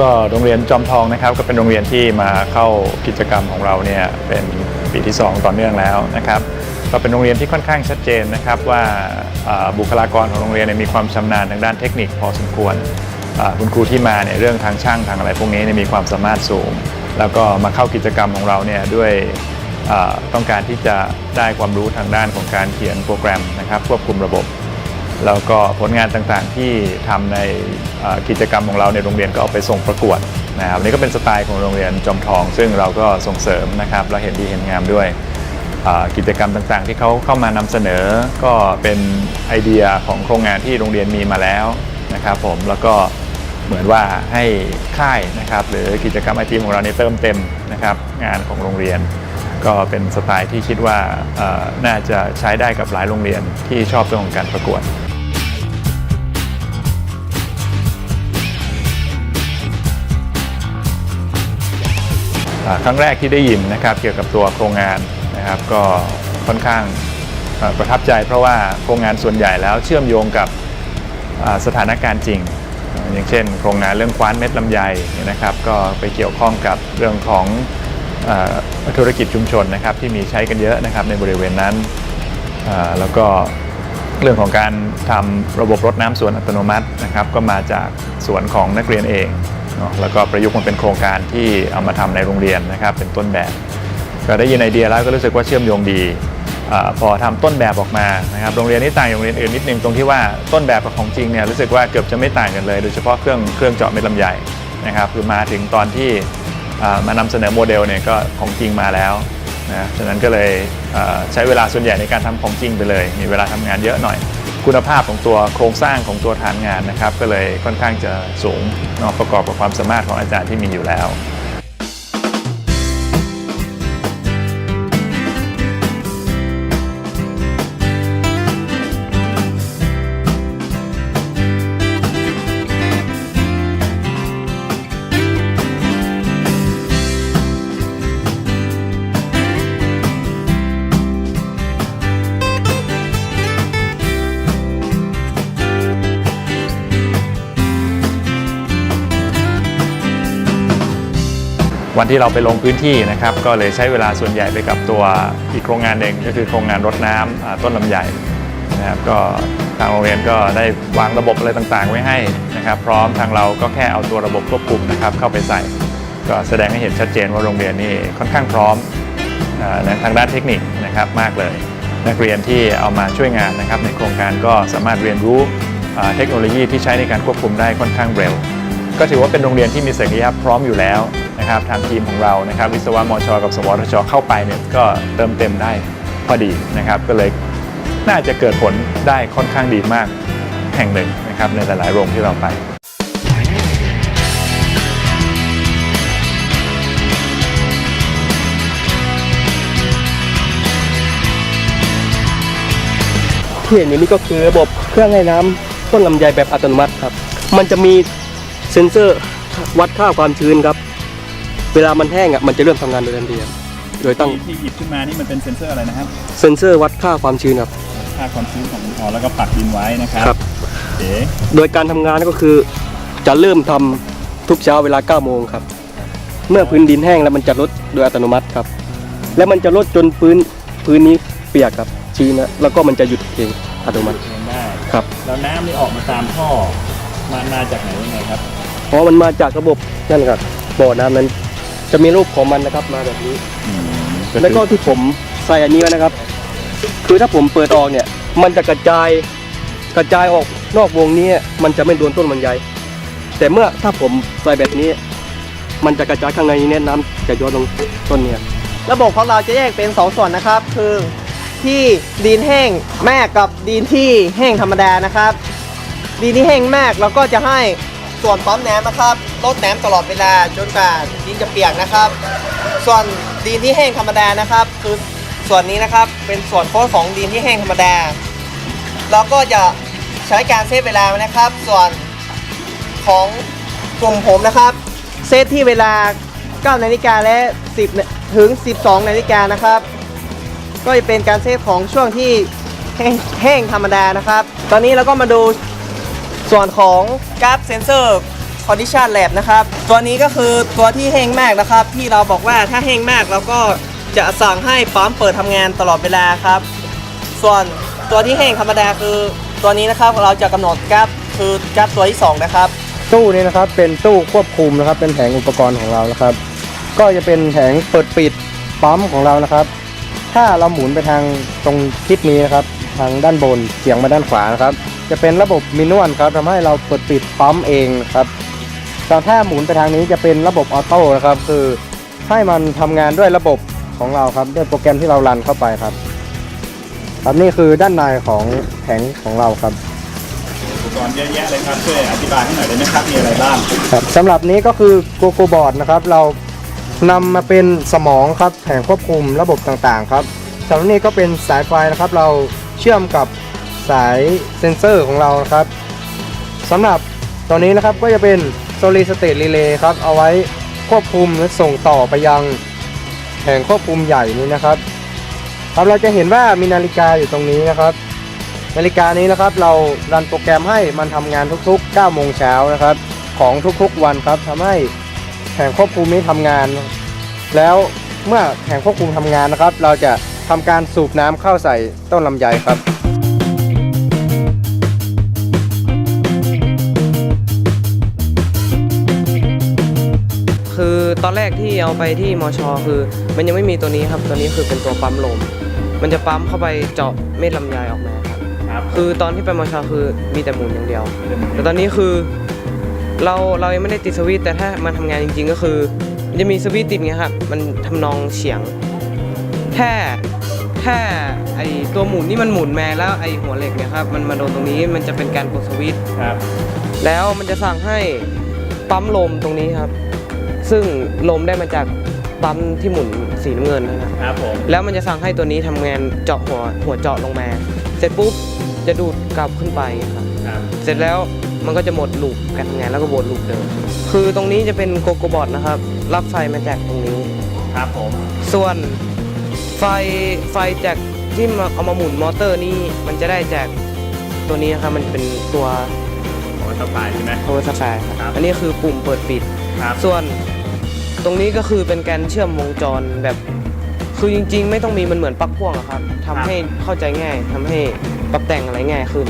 ก็โรงเรียนจอมทองนะครับ ก็เป็นโรงเรียนที่มาเข้ากิจกรรมของเราเนี่ยเป็นปีที่ 2 ต่อเนื่องแล้วนะครับก็เป็นโรงเรียนที่ค่อนข้างชัดเจนนะครับว่าบุคลากรของโรงเรียนมีความชำนาญทางด้านเทคนิคพอสมควรคุณครูที่มาเนี่ยเรื่องทางช่างทางอะไรพวกนี้มีความสามารถสูง แล้วก็มาเข้ากิจกรรมของเราเนี่ยด้วยต้องการที่จะได้ความรู้ทางด้านของการเขียนโปรแกรมนะครับควบคุมระบบ แล้วก็ผลงานต่างๆที่ทำในกิจกรรมของเราในโรงเรียนก็เอาไปส่งประกวดนะครับนี่ก็เป็นสไตล์ของโรงเรียนจอมทอง ซึ่งเราก็ส่งเสริมนะครับและเห็นดีเห็นงามด้วยกิจกรรมต่างๆ ที่เขาเข้ามานำเสนอ ก็เป็นไอเดียของโครงงานที่โรงเรียนมีมาแล้วนะครับผมแล้วก็เหมือนว่าให้ค่ายนะครับหรือกิจกรรมไอทีของเราเนี่ยเติมเต็มนะครับงานของโรงเรียน ก็เป็นสไตล์ที่คิดว่าน่าจะใช้ได้กับหลายโรงเรียนที่ชอบเรื่องของการประกวด ครั้งแรกที่ได้ยินนะครับเกี่ยวกับตัวโครงงานนะครับก็ค่อนข้างประทับใจ เพราะว่าโครงงานส่วนใหญ่แล้วเชื่อมโยงกับสถานการณ์จริง อย่างเช่น โครงงานเรื่องคว้านเม็ดลำไยเนี่ยนะครับก็ไปเกี่ยวข้องกับเรื่องของอธุรกิจชุมชนนะครับที่มีใช้กันเยอะนะครับในบริเวณนั้นแล้วก็เรื่องของการทำระบบรดน้ำสวนอัตโนมัตินะครับก็มาจากสวนของนักเรียนเอง เนาะแล้วก็ประยุกต์มันเป็นโครงการที่เอามาทำในโรงเรียนนะครับเป็นต้นแบบ ก็ได้ยินไอเดียแล้วก็รู้สึกว่าเชื่อมโยงดีอพอทำต้นแบบออกมานะครับโรงเรียนนี้ต่างจากโรงเรียนอื่นนิดนึงตรงที่ว่าต้นแบบกับของจริงเนี่ยรู้สึกว่าเกือบจะไม่ต่างกันเลย โดยเฉพาะเครื่องเครื่องเจาะเม็ดลำไยนะครับคือมาถึงตอนที่มานำเสนอโมเดลเนี่ยก็ของจริงมาแล้วนะฉะนั้นก็เลยใช้เวลาส่วนใหญ่ในการทำของจริงไปเลย มีเวลาทำงานเยอะหน่อย คุณภาพของตัวโครงสร้างของตัวฐานงานนะครับ ก็เลยค่อนข้างจะสูงนากประกอบกับความสามารถของอาจารย์ที่มีอยู่แล้ว วันที่เราไปลงพื้นที่นะครับ ก็เลยใช้เวลาส่วนใหญ่ไปกับตัวอีกโครงงานหนึ่งก็คือโครงงานรดน้ำอ่าต้นลำไยนะครับก็ทางโรงเรียนก็ได้วางระบบอะไรต่างๆ ไว้ให้นะครับ พร้อมทางเราก็แค่เอาตัวระบบควบคุมนะครับ เข้าไปใส่ ก็แสดงให้เห็นชัดเจนว่าโรงเรียนนี่ค่อนข้างพร้อมในทางด้านเทคนิคนะครับมากเลย นักเรียนที่เอามาช่วยงานนะครับ ในโครงการก็สามารถเรียนรู้เทคโนโลยีที่ใช้ในการควบคุมได้ค่อนข้างเร็ว ก็ถือว่าเป็นโรงเรียนที่มีศักยภาพพร้อมอยู่แล้ว นะครับทางทีมของเรานะครับวิศวะมช กับ สวทช เข้าไปเนี่ยก็เติมเต็มได้พอดีนะครับ ก็เลยน่าจะเกิดผลได้ค่อนข้างดีมากแห่งหนึ่งนะครับในหลาย ๆ โรงที่เราไปที่เห็นอยู่นี่ก็คือระบบเครื่องให้น้ำต้นลำไยแบบอัตโนมัติครับ มันจะมีเซ็นเซอร์วัดค่าความชื้นครับ เวลามันแห้งอะมันจะเริ่มทำงานโดยทันทีครับโดยตั้งที่หยิบขึ้นมานี่มันเป็นเซ็นเซอร์อะไรนะครับเซ็นเซอร์วัดค่าความชื้นครับ ค่าความชื้นของอ๋อแล้วก็ปักดินไว้นะครับครับเอ๋โดยการทำงานก็คือ จะเริ่มทำทุกเช้าเวลา9โมงครับ เมื่อพื้นดินแห้งแล้วมันจะลดโดยอัตโนมัติครับ และมันจะลดจนพื้นพื้นนี้เปียกครับชื้นนะแล้วก็มันจะหยุดเองอัตโนมัติเองได้ครับ แล้วน้ำนี่ออกมาตามท่อมามาจากไหนยังไงครับ เพราะมันมาจากระบบนั่นครับบ่อน้ำนั้น จะมีรูปของมันนะครับมาแบบนี้ แล้วก็ที่ผมใส่อันนี้ไว้นะครับ คือถ้าผมเปิดออกเนี่ย มันจะกระจายกระจายออกนอกวงนี้มันจะไม่โดนต้นมันใหญ่ แต่เมื่อถ้าผมใส่แบบนี้ มันจะกระจายข้างในนี้เนี่ยน้ำจะย้อนลงต้นเนี่ยระบบของเราจะแยกเป็น 2 ส่วนนะครับ คือที่ดินแห้งแมกกับดินที่แห้งธรรมดานะครับดินที่แห้งแมกเราก็จะให้ ส่วนปั๊มน้ำนะครับลดน้ำตลอดเวลาจนกว่าดินจะเปียกนะครับ ส่วนดินที่แห้งธรรมดานะครับ คือส่วนนี้นะครับเป็นส่วนโค้ดของดินที่แห้งธรรมดา เราก็จะใช้การเซฟเวลานะครับ ส่วนของกลุ่มผมนะครับ เซตที่เวลา 9 นาฬิกาและ 10 ถึง 12 นาฬิกานะครับ ก็จะเป็นการเซฟของช่วงที่แห้งธรรมดานะครับ ตอนนี้เราก็มาดู ส่วนของกราฟเซนเซอร์ Condition Lab นะครับ ตัวนี้ก็คือตัวที่แห้งมากนะครับ ที่เราบอกว่าถ้าแห้งมากเราก็จะสั่งให้ปั๊มเปิดทำงานตลอดเวลาครับ ส่วนตัวที่แห้งธรรมดาคือตัวนี้นะครับเราจะกำหนดกราฟคือกราฟตัวที่สองนะครับ ตู้นี้นะครับเป็นตู้ควบคุมนะครับ เป็นแผงอุปกรณ์ของเรานะครับ ก็จะเป็นแผงเปิดปิดปั๊มของเรานะครับ ถ้าเราหมุนไปทางตรงทิศนี้นะครับ ทางด้านบนเฉียงมาด้านขวานะครับ จะเป็นระบบมินวลครับทำให้เราเปิดปิดปั๊มเองนะครับแต่ถ้าหมุนไปทางนี้จะเป็นระบบออโต้นะครับ คือให้มันทำงานด้วยระบบของเราครับด้วยโปรแกรมที่เรารันเข้าไปครับ ครับนี่คือด้านในของแผงของเราครับอุปกรณ์เยอะแยะเลยครับช่วยอธิบายให้หน่อยได้ไหมครับมีอะไรบ้างครับสำหรับนี้ก็คือโกโกบอร์ดนะครับ เรานำมาเป็นสมองครับแผงควบคุมระบบต่างๆ ครับสำหรับนี้ก็เป็นสายไฟนะครับ เราเชื่อมกับสายเซ็นเซอร์ของเรานะครับสำหรับตัวนี้นะครับก็จะเป็น solid state relay ครับ เอาไว้ควบคุมและส่งต่อไปยังแผงควบคุมใหญ่นี้นะครับ ครับเราจะเห็นว่ามีนาฬิกาอยู่ตรงนี้นะครับ นาฬิกานี้นะครับเรารันโปรแกรมให้มันทำงานทุกๆ9โมงเช้านะครับ ของทุกๆวันครับทำให้แผงควบคุมนี้ทำงาน แล้วเมื่อแผงควบคุมทำงานนะครับ เราจะ ทำการสูบน้ำเข้าใส่ต้นลำไยครับ คือตอนแรกที่เอาไปที่มชคือ มันยังไม่มีตัวนี้ครับ ตัวนี้คือเป็นตัวปั๊มลม มันจะปั๊มเข้าไปเจาะเม็ดลำไยออกมาครับครับคือตอนที่ไปมชคือมีแต่หมุนอย่างเดียว แต่ตอนนี้คือเราเรายังไม่ได้ติดสวิตช์แต่ถ้ามันทำงานจริง ๆ ก็คือ มันจะมีสวิตช์ติดไงครับ มันทำนองเฉียง แค่ แค่ไอตัวหมุนนี่มันหมุนมาแล้วไอหัวเหล็กเนี่ยครับมันมาโดนตรงนี้มันจะเป็นการกดสวิตช์ครับ แล้วมันจะสั่งให้ปั๊มลมตรงนี้ครับ ซึ่งลมได้มาจากปั๊มที่หมุนสีน้ำเงินนะครับ ครับผม แล้วมันจะสั่งให้ตัวนี้ทำงานเจาะหัวหัวเจาะลงมา เสร็จปุ๊บจะดูดกลับขึ้นไปครับ ครับ เสร็จแล้วมันก็จะหมดลูปการทำงานแล้วก็วนลูปเดิม คือตรงนี้จะเป็นโกโกบอทนะครับ รับไฟมาจากตรงนี้ ครับผม ส่วน ไฟไฟจากที่มาเอามาหมุนมอเตอร์นี่มันจะได้จากตัวนี้นะครับมันเป็นตัวของสปายใช่ไหม power supply คครัรับบอันนี้คือปุ่มเปิดปิด ครับส่วนตรงนี้ก็คือเป็นการเชื่อมวงจรแบบ คือจริง ๆ ไม่ต้องมีมันเหมือนปลั๊กพ่วงอะครับทำให้เข้าใจง่ายทำให้ปรับแต่งอะไรง่ายขึ้น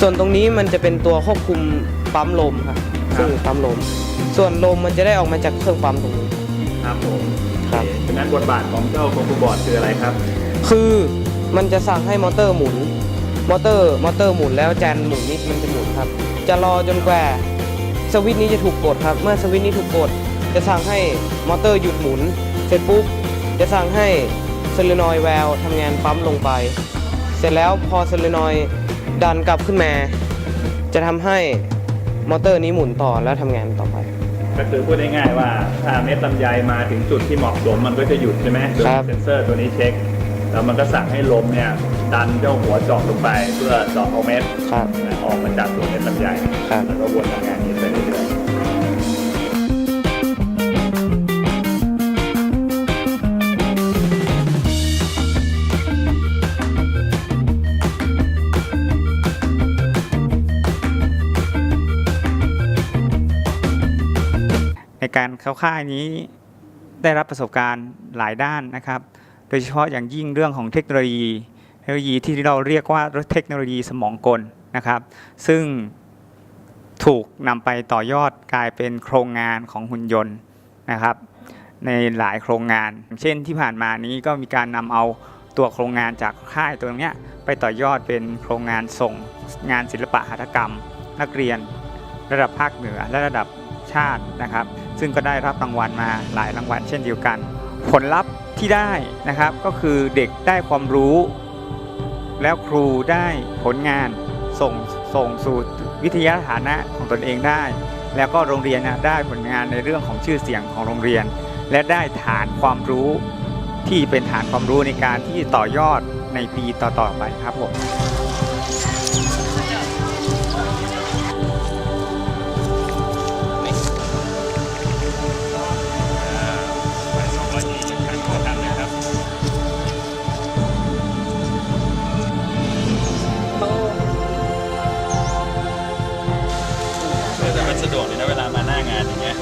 ส่วนตรงนี้มันจะเป็นตัวควบคุมปั๊มลมครับซึ่งปั๊มลม ส่วนลมมันจะได้ออกมาจากเครื่องปั๊มตรงนี้ ครับผมครั บฉะนั้นบทบาทของเจ้าโคคูบอร์ดคืออะไรครับ คือมันจะสั่งให้มอเตอร์หมุน มอเตอร์มอเตอร์หมุนแล้วแจนหมุนนิดมันจะหมุนครับ จะรอจนกว่าสวิตช์นี้จะถูกกดครับ เมื่อสวิตช์นี้ถูกกด จะสั่งให้มอเตอร์หยุดหมุน เสร็จปุ๊บจะสั่งให้โซลินอยแวลทำงานปั๊มลงไป เสร็จแล้วพอโซลินอยดันกลับขึ้นมา จะทำให้มอเตอร์นี้หมุนต่อแล้วทำงานต่อ ก็คือพูดง่ายๆว่าถ้าเม็ดลำไยมาถึงจุดที่เหมาะสมมันก็จะหยุดใช่ไหมโดยครับเซนเซอร์ตัวนี้เช็ค แล้วมันก็สั่งให้ลมเนี่ยดันเจ้าหัวเจาะลงไปเพื่อเจาะเอาเม็ดครับนะออกมาจากตัวเม็ดลำไยครับแล้วก็วนทำงานนี้ไปเรื่อยๆ การเข้าค่ายนี้ได้รับประสบการณ์หลายด้านนะครับ โดยเฉพาะอย่างยิ่งเรื่องของเทคโนโลยี เทคโนโลยีที่เราเรียกว่าเทคโนโลยีสมองกลนะครับ ซึ่งถูกนำไปต่อยอดกลายเป็นโครงงานของหุ่นยนต์นะครับ ในหลายโครงงาน เช่นที่ผ่านมานี้ก็มีการนำเอาตัวโครงงานจากค่ายตัวนี้ไปต่อยอดเป็นโครงงานส่งงานศิลปะหัตถกรรม นักเรียน ระดับภาคเหนือและระดับ ชาตินะครับ ซึ่งก็ได้รับรางวัลมาหลายรางวัลเช่นเดียวกัน ผลลัพธ์ที่ได้นะครับก็คือเด็กได้ความรู้ แล้วครูได้ผลงานส่งส่งสู่วิทยาฐานะของตนเองได้ แล้วก็โรงเรียนนะได้ผลงานในเรื่องของชื่อเสียงของโรงเรียน และได้ฐานความรู้ที่เป็นฐานความรู้ในการที่ต่อยอดในปีต่อๆไปครับผมะดวกเลยนะเวลามาหน้างานอย่างเงี้ย